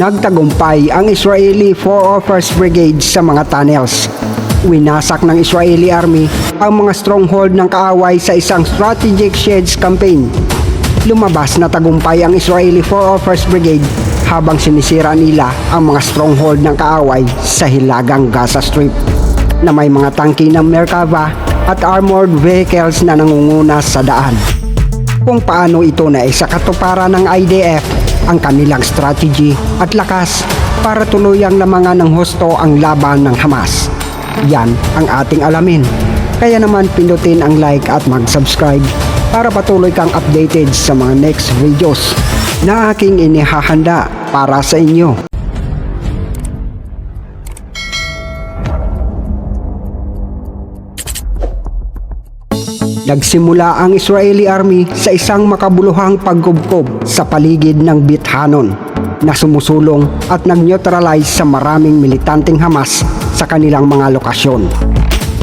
Nagtagumpay ang Israeli 401st Brigade sa mga tunnels. Winasak ng Israeli Army ang mga stronghold ng kaaway sa isang strategic sheds campaign. Lumabas na tagumpay ang Israeli 401st Brigade habang sinisira nila ang mga stronghold ng kaaway sa hilagang Gaza Strip na may mga tangke ng Merkava at armored vehicles na nangunguna sa daan kung paano ito na isa katuparan ng IDF ang kanilang strategy at lakas para tuluyang lamangan ng husto ang laban ng Hamas. Yan ang ating alamin. Kaya naman pindutin ang like at mag-subscribe para patuloy kang updated sa mga next videos na aking inihahanda para sa inyo. Nagsimula ang Israeli Army sa isang makabuluhang pagkubkob sa paligid ng Bithanon na sumusulong at nag-neutralize sa maraming militanteng Hamas sa kanilang mga lokasyon.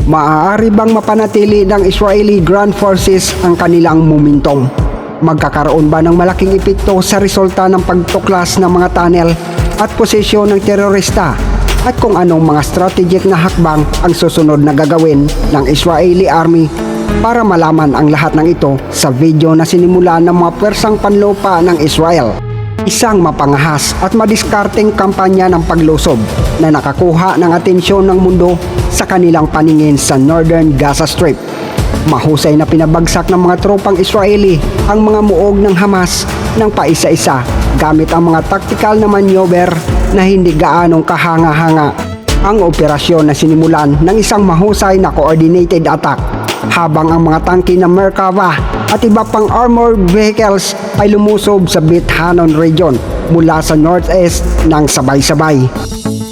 Maaari bang mapanatili ng Israeli Ground Forces ang kanilang momentum? Magkakaroon ba ng malaking epekto sa resulta ng pagtuklas ng mga tunnel at posisyon ng terorista? At kung anong mga strategic na hakbang ang susunod na gagawin ng Israeli Army para malaman ang lahat ng ito sa video na sinimula ng mga pwersang panlupa ng Israel. Isang mapangahas at madiskarteng kampanya ng paglusob na nakakuha ng atensyon ng mundo sa kanilang paningin sa Northern Gaza Strip. Mahusay na pinabagsak ng mga tropang Israeli ang mga muog ng Hamas ng paisa-isa gamit ang mga tactical na maneuver na hindi gaanong kahanga-hanga. Ang operasyon na sinimulan ng isang mahusay na coordinated attack habang ang mga tangke ng Merkava at iba pang armored vehicles ay lumusob sa Bithanon region mula sa northeast ng sabay-sabay.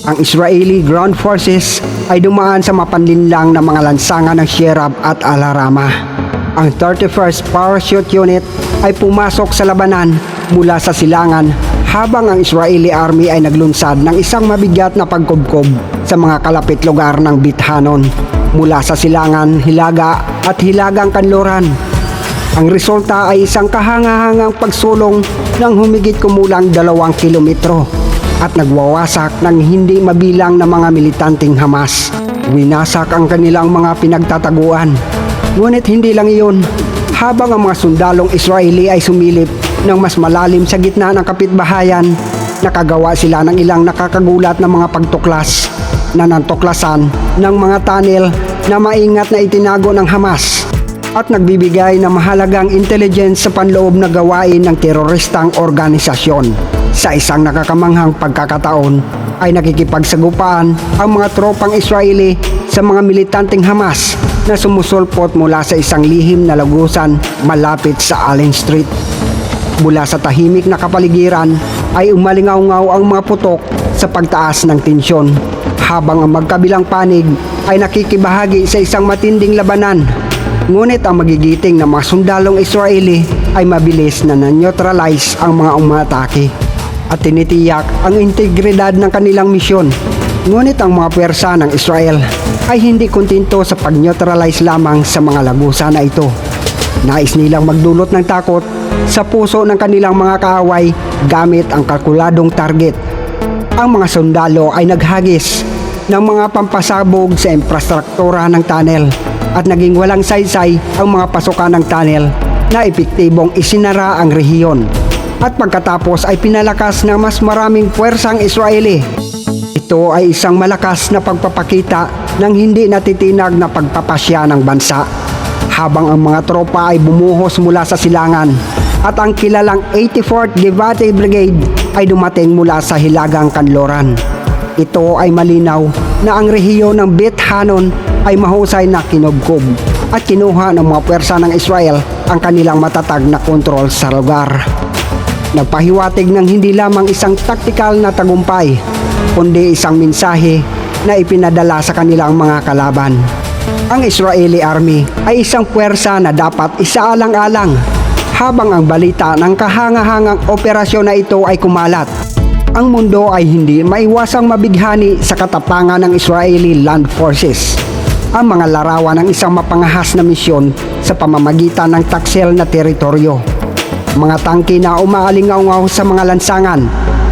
Ang Israeli Ground Forces ay dumaan sa mapanlinlang na mga lansangan ng Sherab at Alarama. Ang 31st Parachute Unit ay pumasok sa labanan mula sa silangan habang ang Israeli Army ay naglunsad ng isang mabigat na pagkubkob sa mga kalapit lugar ng Bithanon mula sa silangan, hilaga at hilagang kanluran. Ang resulta ay isang kahangahangang pagsulong ng humigit kumulang dalawang kilometro at nagwawasak ng hindi mabilang na mga militanteng Hamas. Winasak ang kanilang mga pinagtataguan. Ngunit hindi lang iyon. Habang ang mga sundalong Israeli ay sumilip ng mas malalim sa gitna ng kapitbahayan, nakagawa sila ng ilang nakakagulat na mga pagtuklas na nantuklasan ng mga tunnel na maingat na itinago ng Hamas at nagbibigay ng mahalagang intelligence sa panloob na gawain ng teroristang organisasyon. Sa isang nakakamanghang pagkakataon ay nakikipagsagupaan ang mga tropang Israeli sa mga militanteng Hamas na sumusulpot mula sa isang lihim na lagusan malapit sa Allen Street. Mula sa tahimik na kapaligiran ay umalingaw-ngaw ang mga putok sa pagtaas ng tensyon habang ang magkabilang panig ay nakikibahagi sa isang matinding labanan. Ngunit ang magigiting ng mga sundalong Israeli ay mabilis na na-neutralize ang mga umatake at tinitiyak ang integridad ng kanilang misyon. Ngunit ang mga pwersa ng Israel ay hindi kontento sa pag-neutralize lamang sa mga lagusa na ito. Nais nilang magdulot ng takot sa puso ng kanilang mga kaaway gamit ang kalkuladong target. Ang mga sundalo ay naghagis ng mga pampasabog sa infrastruktura ng tunnel at naging walang saysay ang mga pasukan ng tunnel na epektibong isinara ang rehiyon. At pagkatapos ay pinalakas ng mas maraming puwersang Israeli. Ito ay isang malakas na pagpapakita ng hindi natitinag na pagpapasya ng bansa habang ang mga tropa ay bumuhos mula sa silangan at ang kilalang 84th Givati Brigade ay dumating mula sa Hilagang Kanloran. Ito ay malinaw na ang rehiyon ng Beth Hanon ay mahusay na kinubkob at kinuha ng mga pwersa ng Israel ang kanilang matatag na kontrol sa lugar. Nagpahiwatig ng hindi lamang isang taktikal na tagumpay, kundi isang mensahe na ipinadala sa kanilang mga kalaban. Ang Israeli Army ay isang puwersa na dapat isaalang-alang habang ang balita ng kahangahangang operasyon na ito ay kumalat. Ang mundo ay hindi maiwasang mabighani sa katapangan ng Israeli Land Forces. Ang mga larawan ng isang mapangahas na misyon sa pamamagitan ng taksel na teritoryo. Mga tangke na umaalingaw sa mga lansangan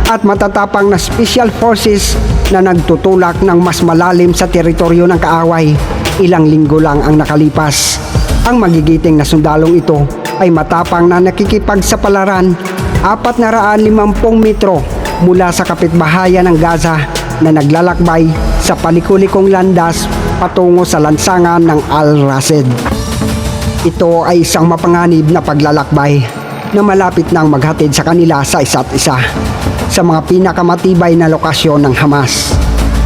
at matatapang na special forces na nagtutulak ng mas malalim sa teritoryo ng kaaway. Ilang linggo lang ang nakalipas. Ang magigiting na sundalong ito ay matapang na nakikipagsapalaran 450 metro mula sa kapitbahayan ng Gaza na naglalakbay sa palikulikong landas patungo sa lansangan ng Al-Rased. Ito ay isang mapanganib na paglalakbay na malapit nang maghatid sa kanila sa isa't isa sa mga pinakamatibay na lokasyon ng Hamas.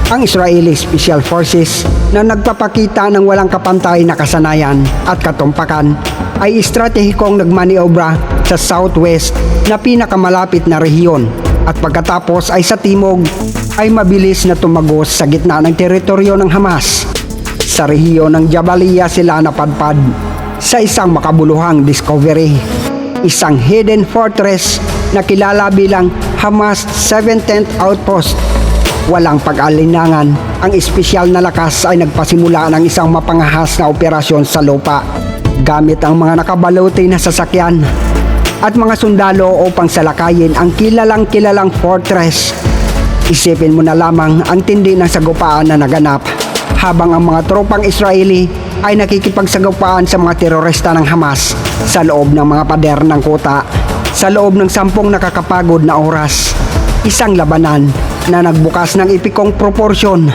Ang Israeli Special Forces na nagpapakita ng walang kapantay na kasanayan at katumpakan ay estratehikong nagmaniobra sa southwest na pinakamalapit na rehiyon at pagkatapos ay sa timog ay mabilis na tumagos sa gitna ng teritoryo ng Hamas. Sa rehiyon ng Jabalia sila napadpad sa isang makabuluhang discovery. Isang hidden fortress na kilala bilang Hamas 17th Outpost. Walang pag-alinlangan, ang espesyal na lakas ay nagpasimula ng isang mapangahas na operasyon sa lupa gamit ang mga nakabaluti na sasakyan at mga sundalo upang salakayin ang kilalang kilalang fortress. Isipin mo na lamang ang tindi ng sagupaan na naganap habang ang mga tropang Israeli ay nakikipagsagupaan sa mga terorista ng Hamas sa loob ng mga pader ng kuta. Sa loob ng sampung nakakapagod na oras, isang labanan na nagbukas ng ipikong proporsyon.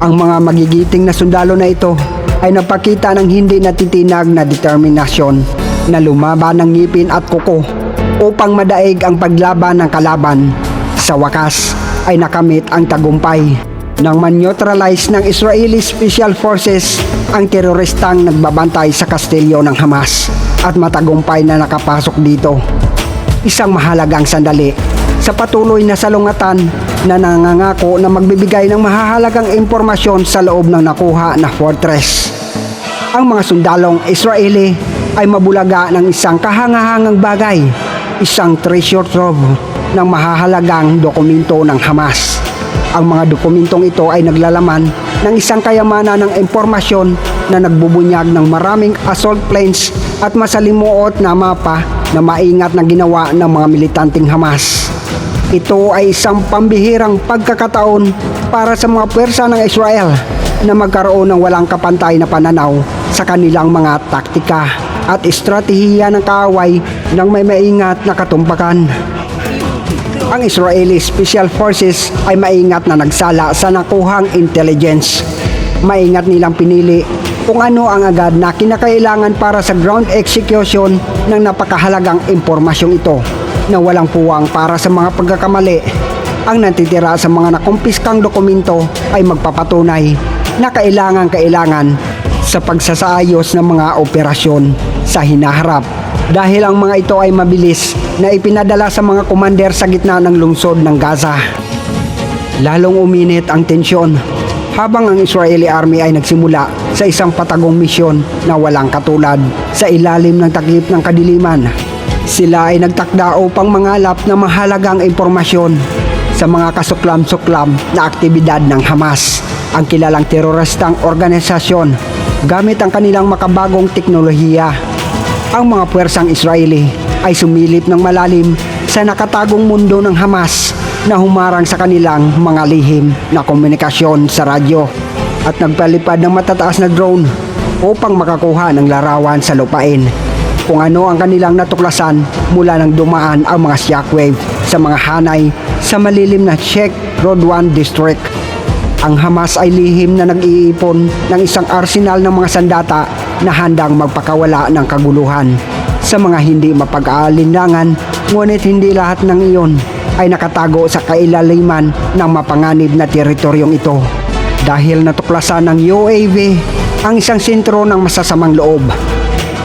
Ang mga magigiting na sundalo na ito ay napakita ng hindi natitinag na determinasyon na lumaban ng ngipin at kuko upang madaig ang paglaban ng kalaban. Sa wakas ay nakamit ang tagumpay nang man-neutralize ng Israeli Special Forces ang teroristang nagbabantay sa kastilyo ng Hamas at matagumpay na nakapasok dito. Isang mahalagang sandali sa patuloy na salungatan na nangangako na magbibigay ng mahahalagang impormasyon sa loob ng nakuha na fortress. Ang mga sundalong Israeli ay mabulaga ng isang kahangahangang bagay, isang treasure trove ng mahahalagang dokumento ng Hamas. Ang mga dokumentong ito ay naglalaman ng isang kayamanan ng impormasyon na nagbubunyag ng maraming assault planes at masalimuot na mapa na maingat na ginawa ng mga militanteng Hamas. Ito ay isang pambihirang pagkakataon para sa mga pwersa ng Israel na magkaroon ng walang kapantay na pananaw sa kanilang mga taktika at estratehiya ng kaaway ng may maingat na katumpakan. Ang Israeli Special Forces ay maingat na nagsala sa nakuhang intelligence. Maingat nilang pinili kung ano ang agad na kinakailangan para sa ground execution ng napakahalagang impormasyong ito na walang puwang para sa mga pagkakamali. Ang natitira sa mga nakumpiskang dokumento ay magpapatunay na kailangan-kailangan sa pagsasaayos ng mga operasyon sa hinaharap dahil ang mga ito ay mabilis na ipinadala sa mga komander sa gitna ng lungsod ng Gaza. Lalong uminit ang tensyon habang ang Israeli Army ay nagsimula sa isang patagong misyon na walang katulad sa ilalim ng takip ng kadiliman. Sila ay nagtakda upang mangalap ng mahalagang impormasyon sa mga kasuklam-suklam na aktibidad ng Hamas, ang kilalang teroristang organisasyon gamit ang kanilang makabagong teknolohiya. Ang mga puwersang Israeli ay sumilip ng malalim sa nakatagong mundo ng Hamas na humarang sa kanilang mga lihim na komunikasyon sa radyo at nagpalipad ng matataas na drone upang makakuha ng larawan sa lupain kung ano ang kanilang natuklasan mula nang dumaan ang mga shockwave sa mga hanay sa malilim na Sheikh Road 1 District. Ang Hamas ay lihim na nag-iipon ng isang arsenal ng mga sandata na handang magpakawala ng kaguluhan sa mga hindi mapag-aalinlangan ngunit hindi lahat ng iyon ay nakatago sa kailaliman ng mapanganib na teritoryong ito dahil natuklasan ng UAV ang isang sentro ng masasamang loob.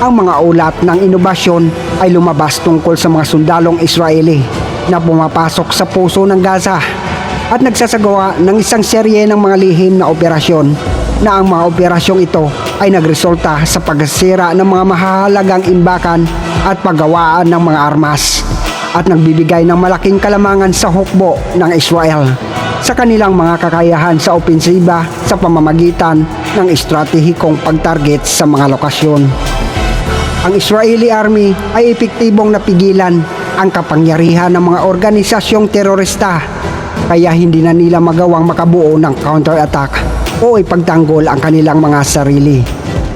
Ang mga ulat ng inobasyon ay lumabas tungkol sa mga sundalong Israeli na pumapasok sa puso ng Gaza at nagsasagawa ng isang serye ng mga lihim na operasyon na ang mga operasyong ito ay nagresulta sa pagsira ng mga mahalagang imbakan at paggawaan ng mga armas at nagbibigay ng malaking kalamangan sa hukbo ng Israel sa kanilang mga kakayahan sa opensiba sa pamamagitan ng estratehikong pagtarget sa mga lokasyon. Ang Israeli Army ay epektibong napigilan ang kapangyarihan ng mga organisasyong terorista kaya hindi na nila magawang makabuo ng counter-attack o ipagtanggol ang kanilang mga sarili.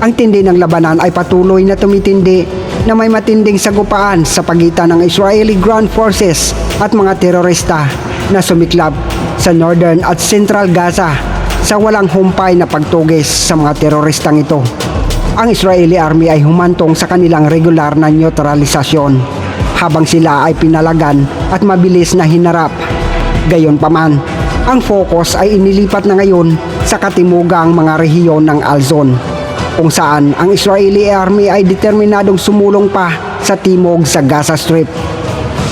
Ang tindi ng labanan ay patuloy na tumitindi na may matinding sagupaan sa pagitan ng Israeli Ground Forces at mga terorista na sumiklab sa Northern at Central Gaza sa walang humpay na pagtugis sa mga teroristang ito. Ang Israeli Army ay humantong sa kanilang regular na neutralisasyon habang sila ay pinalagan at mabilis na hinarap. Gayon paman, ang focus ay inilipat na ngayon sa katimugang mga rehiyon ng Alzon kung saan ang Israeli Army ay determinadong sumulong pa sa timog sa Gaza Strip.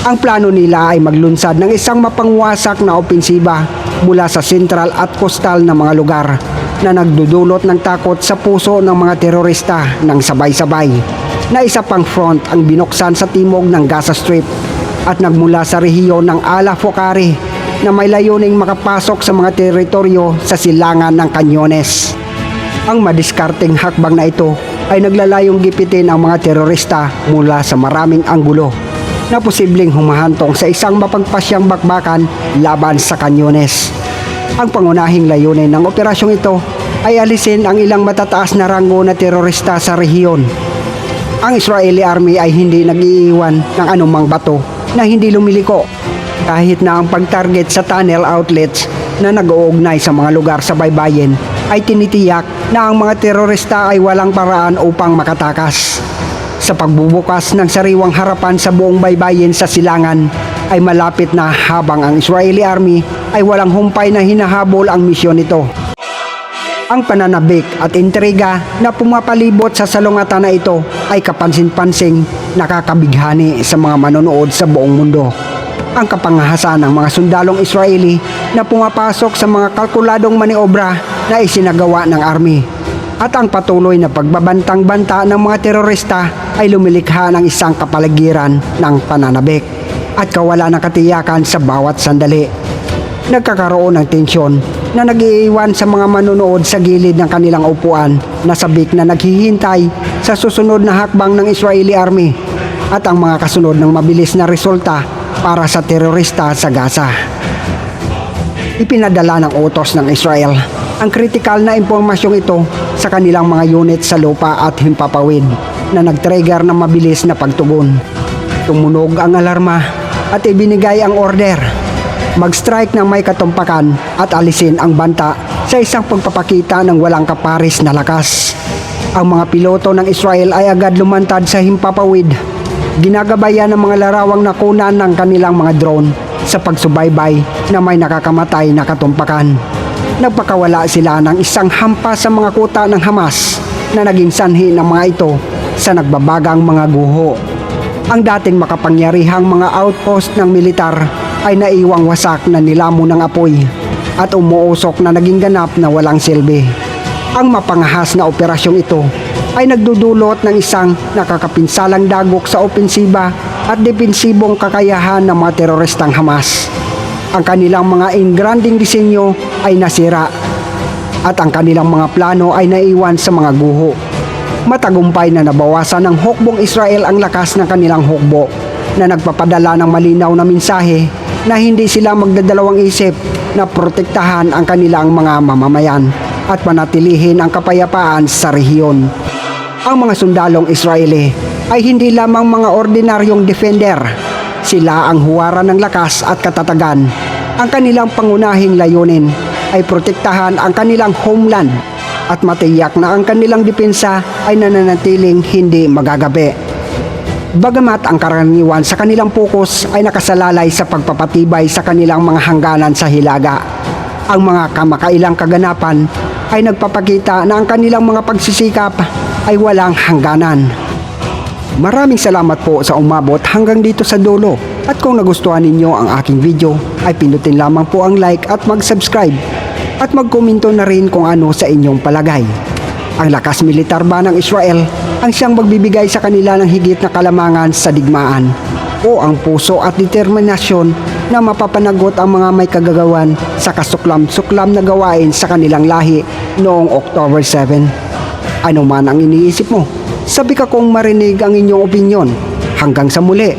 Ang plano nila ay maglunsad ng isang mapangwasak na opensiba mula sa central at coastal na mga lugar na nagdudulot ng takot sa puso ng mga terorista ng sabay-sabay na isa pang front ang binuksan sa timog ng Gaza Strip at nagmula sa rehiyon ng Ala Fokari na may layuning makapasok sa mga teritoryo sa silangan ng Canyones. Ang madiskarteng hakbang na ito ay naglalayong gipitin ang mga terorista mula sa maraming anggulo na posibleng humahantong sa isang mapagpasyang bakbakan laban sa Canyones. Ang pangunahing layunin ng operasyong ito ay alisin ang ilang matataas na rango na terorista sa rehiyon. Ang Israeli Army ay hindi nag-iiwan ng anumang bato na hindi lumiliko kahit na ang pag-target sa tunnel outlets na nag-uugnay sa mga lugar sa baybayin ay tinitiyak na ang mga terorista ay walang paraan upang makatakas. Sa pagbubukas ng sariwang harapan sa buong baybayin sa silangan ay malapit na habang ang Israeli Army ay walang humpay na hinahabol ang misyon nito. Ang pananabik at intriga na pumapalibot sa salungatan na ito ay kapansin-pansing nakakabighani sa mga manonood sa buong mundo. Ang kapangahasan ng mga sundalong Israeli na pumapasok sa mga kalkuladong maniobra na isinagawa ng army. At ang patuloy na pagbabantang-banta ng mga terorista ay lumilikha ng isang kapaligiran ng pananabik at kawalan ng katiyakan sa bawat sandali nagkakaroon ng tensyon na nag-iiwan sa mga manonood sa gilid ng kanilang upuan na sabik na naghihintay sa susunod na hakbang ng Israeli Army at ang mga kasunod ng mabilis na resulta para sa terorista sa Gaza. Ipinadala ng utos ng Israel ang kritikal na impormasyong ito sa kanilang mga unit sa lupa at himpapawid na nag-trigger ng mabilis na pagtugon. Tumunog ang alarma at ibinigay ang order mag-strike ng may katumpakan at alisin ang banta sa isang pagpapakita ng walang kaparis na lakas. Ang mga piloto ng Israel ay agad lumantad sa himpapawid. Ginagabayan ng mga larawang nakunan ng kanilang mga drone sa pagsubaybay na may nakakamatay na katumpakan. Nagpakawala sila ng isang hampas sa mga kuta ng Hamas na naging sanhi ng mga ito sa nagbabagang mga guho. Ang dating makapangyarihang mga outpost ng militar ay naiwang wasak na nilamo ng apoy at umuusok na naging ganap na walang silbi. Ang mapangahas na operasyong ito ay nagdudulot ng isang nakakapinsalang dagok sa opensiba at depensibong kakayahan ng mga teroristang Hamas. Ang kanilang mga ingranding disenyo ay nasira at ang kanilang mga plano ay naiwan sa mga guho. Matagumpay na nabawasan ng hukbong Israel ang lakas ng kanilang hukbo na nagpapadala ng malinaw na mensahe na hindi sila magdadalawang isip na protektahan ang kanilang mga mamamayan at manatilihin ang kapayapaan sa rehiyon. Ang mga sundalong Israeli ay hindi lamang mga ordinaryong defender. Sila ang huwara ng lakas at katatagan. Ang kanilang pangunahing layunin ay protektahan ang kanilang homeland at matiyak na ang kanilang depensa ay nananatiling hindi magagabi. Bagamat ang karaniwan sa kanilang pokus ay nakasalalay sa pagpapatibay sa kanilang mga hangganan sa hilaga, ang mga kamakailang kaganapan ay nagpapakita na ang kanilang mga pagsisikap ay walang hangganan. Maraming salamat po sa umabot hanggang dito sa dulo at kung nagustuhan ninyo ang aking video ay pindutin lamang po ang like at mag-subscribe at magkomento na rin kung ano sa inyong palagay. Ang lakas militar ba ng Israel ang siyang magbibigay sa kanila ng higit na kalamangan sa digmaan o ang puso at determinasyon na mapapanagot ang mga may kagagawan sa kasuklam-suklam na gawain sa kanilang lahi noong October 7. Ano man ang iniisip mo, sabi ka kong marinig ang inyong opinyon. Hanggang sa muli,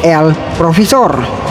El Profesor.